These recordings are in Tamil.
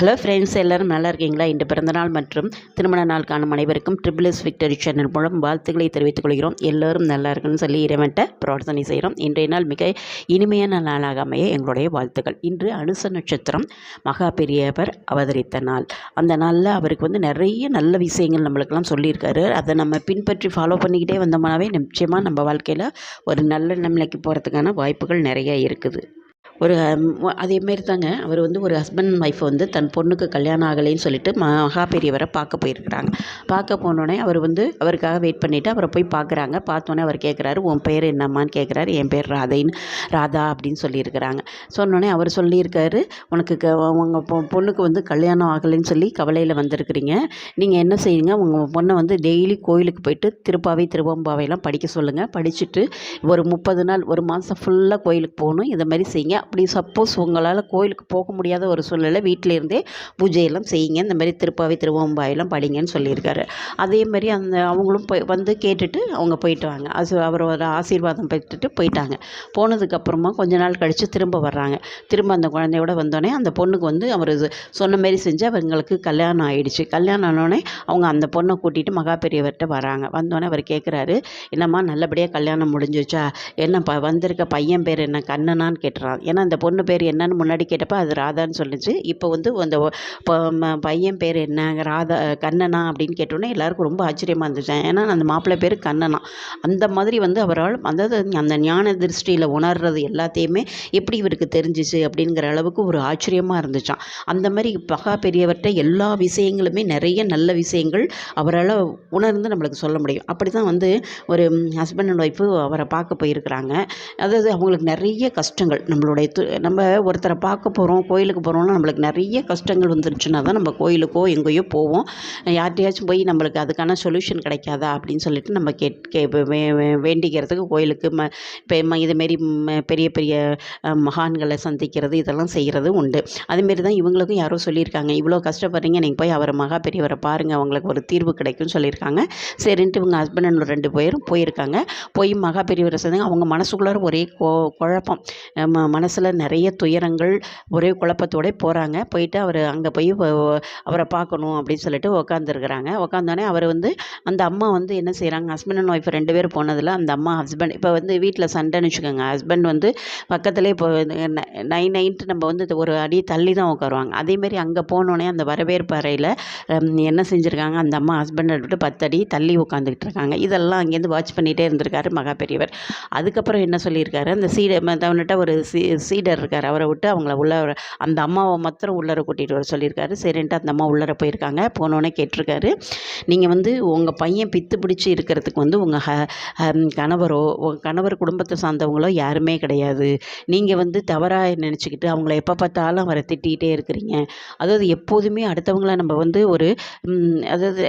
ஹலோ ஃப்ரெண்ட்ஸ் எல்லோரும் நல்லா இருக்கீங்களா? இன்று பிறந்தநாள் மற்றும் திருமண நாள் காணும் அனைவருக்கும் ட்ரிபிள் எஸ் விக்டரி சேனல் மூலம் வாழ்த்துக்களை தெரிவித்துக் கொள்கிறோம். எல்லோரும் நல்லா இருக்குன்னு சொல்லி இறைவன்ட்ட பிரார்த்தனை செய்கிறோம். இன்றைய நாள் மிக இனிமையான நாளாக அமைய எங்களுடைய வாழ்த்துக்கள். இன்று அனுச நட்சத்திரம் மகா பெரியவர் அவதரித்த நாள். அந்த நாளில் அவருக்கு வந்து நிறைய நல்ல விஷயங்கள் நம்மளுக்கெல்லாம் சொல்லியிருக்காரு. அதை நம்ம பின்பற்றி ஃபாலோ பண்ணிக்கிட்டே வந்தோம்னாவே நிச்சயமாக நம்ம வாழ்க்கையில் ஒரு நல்ல நிலைக்கு போகிறதுக்கான வாய்ப்புகள் நிறைய இருக்குது. ஒரு அதேமாரி தாங்க. அவர் வந்து ஒரு ஹஸ்பண்ட் ஒய்ஃப் வந்து தன் பொண்ணுக்கு கல்யாணம் ஆகலைன்னு சொல்லிட்டு மகா பெரியவரை பார்க்க போயிருக்கிறாங்க. பார்க்க போனோடனே அவர் வந்து அவருக்காக வெயிட் பண்ணிவிட்டு அவரை போய் பார்க்குறாங்க. பார்த்தோன்னே அவர் கேட்குறாரு உன் பேர் என்னம்மான்னு கேட்குறாரு என் பேர் ராதைன்னு ராதா அப்படின்னு சொல்லியிருக்கிறாங்க. சொன்னோடனே அவர் சொல்லியிருக்காரு உனக்கு க உங்கள் பொ பொண்ணுக்கு வந்து கல்யாணம் ஆகலைன்னு சொல்லி கவலையில் வந்திருக்கிறீங்க. நீங்கள் என்ன செய்யுங்க? உங்கள் பொண்ணை வந்து டெய்லி கோயிலுக்கு போயிட்டு திருப்பாவை திருவம்பாவையெல்லாம் படிக்க சொல்லுங்கள் படிச்சுட்டு ஒரு முப்பது நாள் ஒரு மாதம் ஃபுல்லாக கோயிலுக்கு போகணும். இதை மாதிரி செய்யுங்க. அப்படி சப்போஸ் உங்களால் கோயிலுக்கு போக முடியாத ஒரு சூழ்நிலை வீட்டில் இருந்தே பூஜையெல்லாம் செய்யுங்க. இந்த மாதிரி திருப்பாவை திருவம்பாயெல்லாம் படிங்கன்னு சொல்லியிருக்காரு. அதே மாதிரி அந்த அவங்களும் போய் வந்து கேட்டுட்டு அவங்க போயிட்டு வாங்க. அது அவரோட ஆசீர்வாதம் பெற்றுட்டு போயிட்டாங்க. போனதுக்கப்புறமா கொஞ்ச நாள் கழித்து திரும்ப வர்றாங்க. திரும்ப அந்த குழந்தையோட வந்தோடனே அந்த பொண்ணுக்கு வந்து அவர் சொன்ன மாரி செஞ்சு அவங்களுக்கு கல்யாணம் ஆகிடுச்சு கல்யாணம் ஆனோடனே அவங்க அந்த பொண்ணை கூட்டிகிட்டு மகா பெரியவர்கிட்ட வராங்க. வந்தோடனே அவர் கேட்குறாரு என்னம்மா நல்லபடியாக கல்யாணம் முடிஞ்சிச்சா என்ன ப வந்திருக்க பையன் பேர் என்ன? கண்ணனான்னு கேட்டுறான். ஏன்னா அந்த பொண்ணு பேர் என்னன்னு முன்னாடி கேட்டப்போ அது ராதான்னு சொல்லிச்சு. இப்போ வந்து அந்த பையன் பேர் என்ன ராதா கண்ணனா? அப்படின்னு கேட்டோன்னே எல்லாருக்கும் ரொம்ப ஆச்சரியமாக இருந்துச்சு. ஏன்னா அந்த மாப்பிள்ளை பேர் கண்ணனா. அந்த மாதிரி வந்து அவரால் அதாவது அந்த ஞான திருஷ்டியில் உணர்றது எல்லாத்தையுமே எப்படி இவருக்கு தெரிஞ்சிச்சு அப்படிங்கிற அளவுக்கு ஒரு ஆச்சரியமாக இருந்துச்சான் அந்த மாதிரி பகா பெரியவர்கிட்ட எல்லா விஷயங்களுமே நிறைய நல்ல விஷயங்கள் அவரால் உணர்ந்து நம்மளுக்கு சொல்ல முடியும். அப்படி தான் வந்து ஒரு ஹஸ்பண்ட் அண்ட் ஒய்ஃபு அவரை பார்க்க போயிருக்கிறாங்க. அதாவது அவங்களுக்கு நிறைய கஷ்டங்கள் நம்மளோட நம்மளுடைய நம்ம ஒருத்தரை பார்க்க போகிறோம் கோயிலுக்கு போகிறோம்னா நம்மளுக்கு நிறைய கஷ்டங்கள் வந்துருச்சுன்னா தான் நம்ம கோயிலுக்கோ எங்கேயோ போவோம். யார்கிட்டயாச்சும் போய் நம்மளுக்கு அதுக்கான சொல்யூஷன் கிடைக்காதா அப்படின்னு சொல்லிட்டு நம்ம கேட் கே வேண்டிக்கிறதுக்கு கோயிலுக்கு ம இப்போ இதுமாரி பெரிய பெரிய மகான்களை சந்திக்கிறது இதெல்லாம் செய்கிறது உண்டு. அதுமாரி தான் இவங்களுக்கும் யாரோ சொல்லியிருக்காங்க இவ்வளோ கஷ்டப்படுறீங்க நீங்கள் போய் அவரை மகா பெரியவரை பாருங்கள் அவங்களுக்கு ஒரு தீர்வு கிடைக்கும்னு சொல்லியிருக்காங்க. சரின்ட்டு இவங்க ஹஸ்பண்ட் அண்ட் ரெண்டு பேரும் போயிருக்காங்க. போய் மகா பெரியவரை சேர்ந்தாங்க அவங்க மனசுக்குள்ளார ஒரே குழப்பம். மனசில் நிறைய துயரங்கள் ஒரே குழப்பத்தோடே போகிறாங்க போயிட்டு அவர் அங்கே போய் அவரை பார்க்கணும் அப்படின்னு சொல்லிட்டு உக்காந்துருக்குறாங்க. உக்காந்தோடனே அவர் வந்து அந்த அம்மா வந்து என்ன செய்கிறாங்க ஹஸ்பண்ட் அண்ட் ஒய்ஃப் ரெண்டு பேர் போனதில் அந்த அம்மா ஹஸ்பண்ட் இப்போ வந்து வீட்டில் சண்டைன்னு வச்சுக்கோங்க ஹஸ்பண்ட் வந்து பக்கத்துலேயே இப்போ நைன் நைன்ட்டு நம்ம வந்து ஒரு அடி தள்ளி தான் உட்காருவாங்க அதேமாரி அங்கே போனோடனே அந்த வரவேற்பு அறையில் என்ன செஞ்சுருக்காங்க அந்த அம்மா ஹஸ்பண்டை விட்டு பத்து அடி தள்ளி உட்காந்துக்கிட்டு இருக்காங்க. இதெல்லாம் அங்கேருந்து வாட்ச் பண்ணிகிட்டே இருந்திருக்காரு மகா பெரியவர். அதுக்கப்புறம் என்ன சொல்லியிருக்காரு அந்த சீடை அவன்கிட்ட ஒரு சீடர் இருக்கார். அவரை விட்டு அவங்கள உள்ள அந்த அம்மாவை மாத்திரம் உள்ளர கூட்டிகிட்டு வர சொல்லியிருக்காரு. சரின்ட்டு அந்த அம்மா உள்ளர போயிருக்காங்க. போனோடனே கேட்டிருக்காரு. நீங்கள் வந்து உங்கள் பையன் பித்து பிடிச்சி இருக்கிறதுக்கு வந்து உங்கள் ஹ கணவரோ உங்கள் கணவர் குடும்பத்தை சார்ந்தவங்களோ யாருமே கிடையாது. நீங்கள் வந்து தவறாக நினச்சிக்கிட்டு அவங்கள எப்போ பார்த்தாலும் அவரை திட்டிகிட்டே இருக்கிறீங்க. அதாவது எப்போதுமே அடுத்தவங்கள நம்ம வந்து ஒரு அதாவது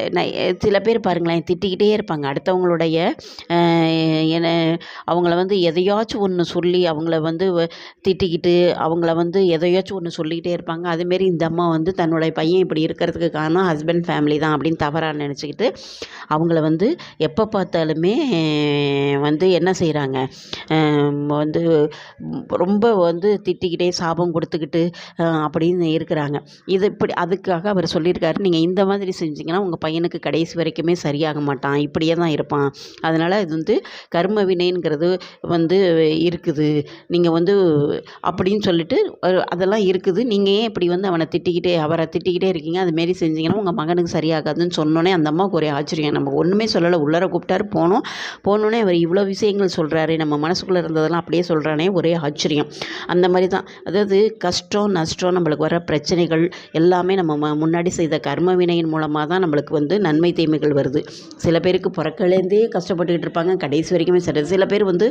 சில பேர் பாருங்களேன் திட்டிக்கிட்டே இருப்பாங்க. அடுத்தவங்களுடைய என்ன அவங்கள வந்து எதையாச்சும் ஒன்று சொல்லி அவங்கள வந்து திட்டிக்கிட்டு அவங்கள வந்து எதையாச்சும் ஒன்று சொல்லிக்கிட்டே இருப்பாங்க. அதுமாரி இந்த அம்மா வந்து தன்னுடைய பையன் இப்படி இருக்கிறதுக்கு காரணம் ஹஸ்பண்ட் ஃபேமிலி தான் அப்படின்னு தவறாக நினச்சிக்கிட்டு அவங்கள வந்து எப்போ பார்த்தாலுமே வந்து என்ன செய்கிறாங்க வந்து ரொம்ப வந்து திட்டிக்கிட்டே சாபம் கொடுத்துக்கிட்டு அப்படின்னு இருக்கிறாங்க. இது இப்படி அதுக்காக அவர் சொல்லியிருக்காரு. நீங்கள் இந்த மாதிரி செஞ்சிங்கன்னா உங்கள் பையனுக்கு கடைசி வரைக்குமே சரியாக மாட்டான். இப்படியே தான் இருப்பான். அதனால் இது வந்து கர்ம வினைங்கிறது வந்து இருக்குது. நீங்கள் வந்து அப்படின்னு சொல்லிட்டு அதெல்லாம் இருக்குது. நீங்கள் ஏன் இப்படி வந்து அவனை திட்டிக்கிட்டே அவரை திட்டிக்கிட்டே இருக்கீங்க? அதுமாரி செஞ்சிங்கன்னா உங்கள் மகனுக்கு சரியாகாதுன்னு சொன்னோன்னே அந்த அம்மாவுக்கு ஒரே ஆச்சரியம். நம்ம ஒன்றுமே சொல்லலை உள்ளர கூப்பிட்டாரு போனோம். போனோடனே அவர் இவ்வளோ விஷயங்கள் சொல்கிறாரு நம்ம மனசுக்குள்ளே இருந்ததெல்லாம் அப்படியே சொல்கிறானே ஒரே ஆச்சரியம். அந்த மாதிரி தான் அதாவது கஷ்டம் நஷ்டம் நம்மளுக்கு வர பிரச்சனைகள் எல்லாமே நம்ம முன்னாடி செய்த கர்ம வினையின் மூலமாக தான் நம்மளுக்கு வந்து நன்மை தீமைகள் வருது. சில பேருக்கு பிறக்கலேருந்தே கஷ்டப்பட்டுக்கிட்டு இருப்பாங்க. கடைசி வரைக்குமே சரி. சில பேர் வந்து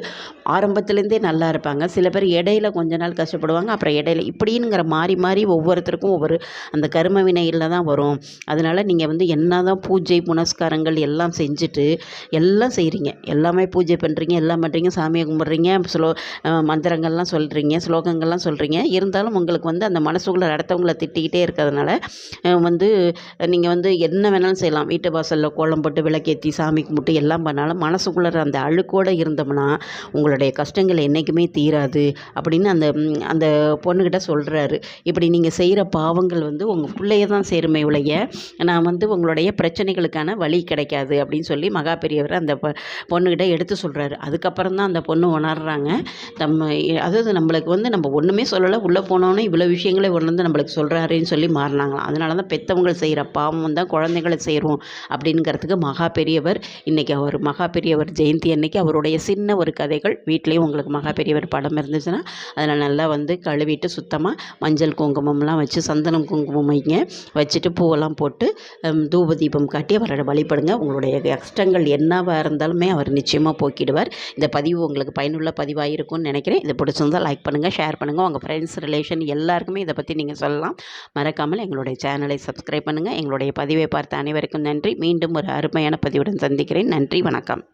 ஆரம்பத்துலேருந்தே நல்லா இருப்பாங்க. சில பேர் இடையில கொஞ்ச நாள் கஷ்டப்படுவாங்க. அப்புறம் இடையில இப்படிங்கிற மாறி மாறி ஒவ்வொருத்தருக்கும் ஒவ்வொரு அந்த கர்ம வினையில் தான் வரும். அதனால் நீங்கள் வந்து என்ன தான் பூஜை புனஸ்காரங்கள் எல்லாம் செஞ்சுட்டு எல்லாம் செய்கிறீங்க எல்லாமே பூஜை பண்ணுறீங்க எல்லாம் பண்ணுறீங்க சாமியை கும்பிட்றீங்க ஸ்லோ மந்திரங்கள்லாம் சொல்கிறீங்க ஸ்லோகங்கள்லாம் சொல்கிறீங்க இருந்தாலும் உங்களுக்கு வந்து அந்த மனசுக்குள்ளே அடுத்தவங்கள திட்டிக்கிட்டே இருக்கிறதுனால வந்து நீங்கள் வந்து என்ன வேணாலும் செய்யலாம். வீட்டு வாசலில் கோலம் போட்டு விளக்கேற்றி சாமி கும்பிட்டு எல்லாம் பண்ணாலும் மனசுக்குள்ளே அந்த அழுக்கோடு இருந்தோம்னா உங்களுடைய கஷ்டங்கள் என்றைக்குமே தீராது. அப்படின்னு அப்படின்னு அந்த அந்த பொண்ணுக்கிட்ட சொல்கிறாரு இப்படி நீங்கள் செய்கிற பாவங்கள் வந்து உங்கள் பிள்ளைய தான் சேருமே ஒழிய நான் வந்து உங்களுடைய பிரச்சனைகளுக்கான வழி கிடைக்காது அப்படின்னு சொல்லி மகா பெரியவர் அந்த பொண்ணுக்கிட்ட எடுத்து சொல்கிறாரு அதுக்கப்புறம் தான் அந்த பொண்ணு உணர்றாங்க. நம்ம அதாவது நம்மளுக்கு வந்து நம்ம ஒன்றுமே சொல்லலை உள்ளே போனோன்னே இவ்வளோ விஷயங்களை உணர்ந்து நம்மளுக்கு சொல்கிறாருன்னு சொல்லி மாறினாங்களாம். அதனால தான் பெற்றவங்க செய்கிற பாவம் தான் குழந்தைகளை செய்கிறோம் அப்படிங்கிறதுக்கு மகா பெரியவர் இன்றைக்கி அவர் மகா பெரியவர் ஜெயந்தி அன்னைக்கு அவருடைய சின்ன ஒரு கதைகள் வீட்லேயும் உங்களுக்கு மகா பெரியவர் படம் இருந்துச்சுன்னா அதில் நல்லா வந்து கழுவிட்டு சுத்தமாக மஞ்சள் குங்குமம்லாம் வச்சு சந்தனம் குங்குமம் வைங்க. வச்சுட்டு பூவெல்லாம் போட்டு தூப தீபம் காட்டி அவரோட வழிபடுங்க. உங்களுடைய கஷ்டங்கள் என்னவாக இருந்தாலுமே அவர் நிச்சயமாக போக்கிடுவார். இந்த பதிவு உங்களுக்கு பயனுள்ள பதிவாக இருக்கும்னு நினைக்கிறேன். இது பிடிச்சிருந்தால் லைக் பண்ணுங்கள் ஷேர் பண்ணுங்கள் உங்கள் ஃப்ரெண்ட்ஸ் ரிலேஷன் எல்லாருக்குமே இதை பற்றி நீங்கள் சொல்லலாம். மறக்காமல் எங்களுடைய சேனலை சப்ஸ்கிரைப் பண்ணுங்கள் எங்களுடைய பதிவை பார்த்த அனைவருக்கும் நன்றி. மீண்டும் ஒரு அருமையான பதிவுடன் சந்திக்கிறேன். நன்றி வணக்கம்.